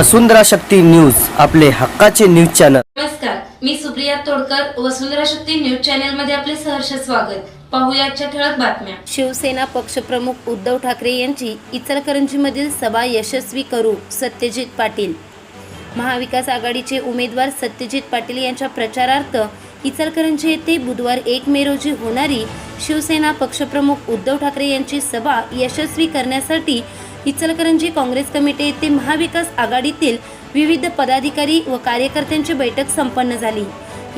वसुंधरा Shakti news आपले हक्काचे news channel. नमस्कार मी सुप्रिया तोडकर वसुंधरा शक्ती न्यूज चॅनलमध्ये आपले सहर्ष स्वागत. पाहूया आजच्या ठळक बातम्या. शिवसेना पक्षप्रमुख उद्धव ठाकरे यांची इचलकरंजीमधील सभा यशस्वी करू सत्यजित पाटील. महाविकास आघाडीचे उमेदवार सत्यजित पाटील यांच्या प्रचारार्थ इचलकरंजी येथे बुधवार एक मे रोजी होणारी शिवसेना पक्षप्रमुख उद्धव ठाकरे यांची सभा यशस्वी करण्यासाठी इचलकरंजी काँग्रेस कमिटी येथे महाविकास आघाडीतील विविध पदाधिकारी व कार्यकर्त्यांची बैठक संपन्न झाली.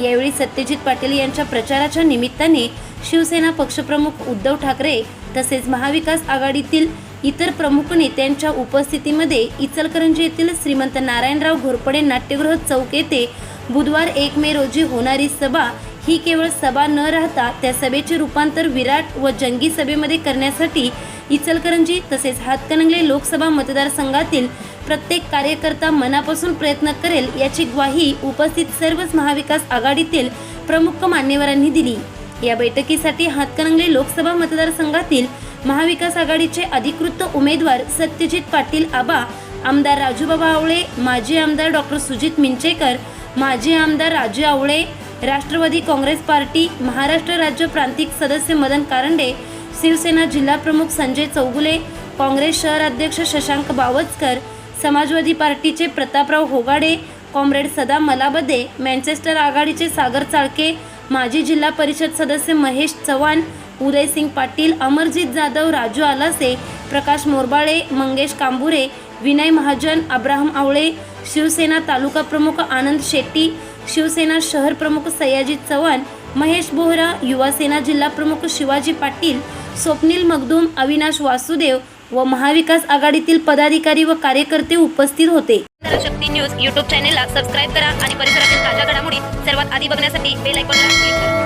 यावेळी सत्यजित पाटील यांच्या प्रचाराच्या निमित्ताने शिवसेना पक्षप्रमुख उद्धव ठाकरे तसेच महाविकास आघाडीतील इतर प्रमुख नेत्यांच्या उपस्थितीमध्ये इचलकरंजी येथील श्रीमंत नारायणराव घोरपडे नाट्यगृह चौक येथे बुधवार एक मे रोजी होणारी सभा ही केवळ सभा न राहता त्या सभेचे रूपांतर विराट व जंगी सभेमध्ये करण्यासाठी इचलकरंजी तसेच हातकणंगले लोकसभा मतदारसंघातील प्रत्येक कार्यकर्ता मनापासून प्रयत्न करेल याची ग्वाही उपस्थित सर्वच महाविकास आघाडीतील प्रमुख मान्यवरांनी दिली. या बैठकीसाठी हातकणंगले लोकसभा मतदारसंघातील महाविकास आघाडीचे अधिकृत उमेदवार सत्यजित पाटील आबा आमदार राजूबाबा आवळे माजी आमदार डॉक्टर सुजित मिंचेकर माजी आमदार राजू आवळे राष्ट्रवादी काँग्रेस पार्टी महाराष्ट्र राज्य प्रांतिक सदस्य मदन कारंडे शिवसेना जिल्हा प्रमुख संजय चौगुले काँग्रेस शहर अध्यक्ष शशांक बावचकर समाजवादी पार्टीचे प्रतापराव होगाडे कॉम्रेड सदा मलाबदे मँचेस्टर आघाडीचे सागर चाळके माजी जिल्हा परिषद सदस्य महेश चव्हाण उदयसिंग पाटील अमरजित जाधव राजू आलासे प्रकाश मोरबाळे मंगेश कांबुरे विनय महाजन अब्राहम आवळे शिवसेना तालुका प्रमुख आनंद शेट्टी शिवसेना शहर प्रमुख सयाजी चव्हाण महेश बोहरा युवासेना जिल्हा प्रमुख शिवाजी पाटील स्वप्नील मगदूम अविनाश वासुदेव व महाविकास आघाडीतील पदाधिकारी व कार्यकर्ते उपस्थित होते. शक्ती न्यूज युट्यूब चॅनेलला सबस्क्राईब करा आणि परिसरातील ताज्या घडामोडी सर्वात आधी बघण्यासाठी बेल आयकॉनला क्लिक करा.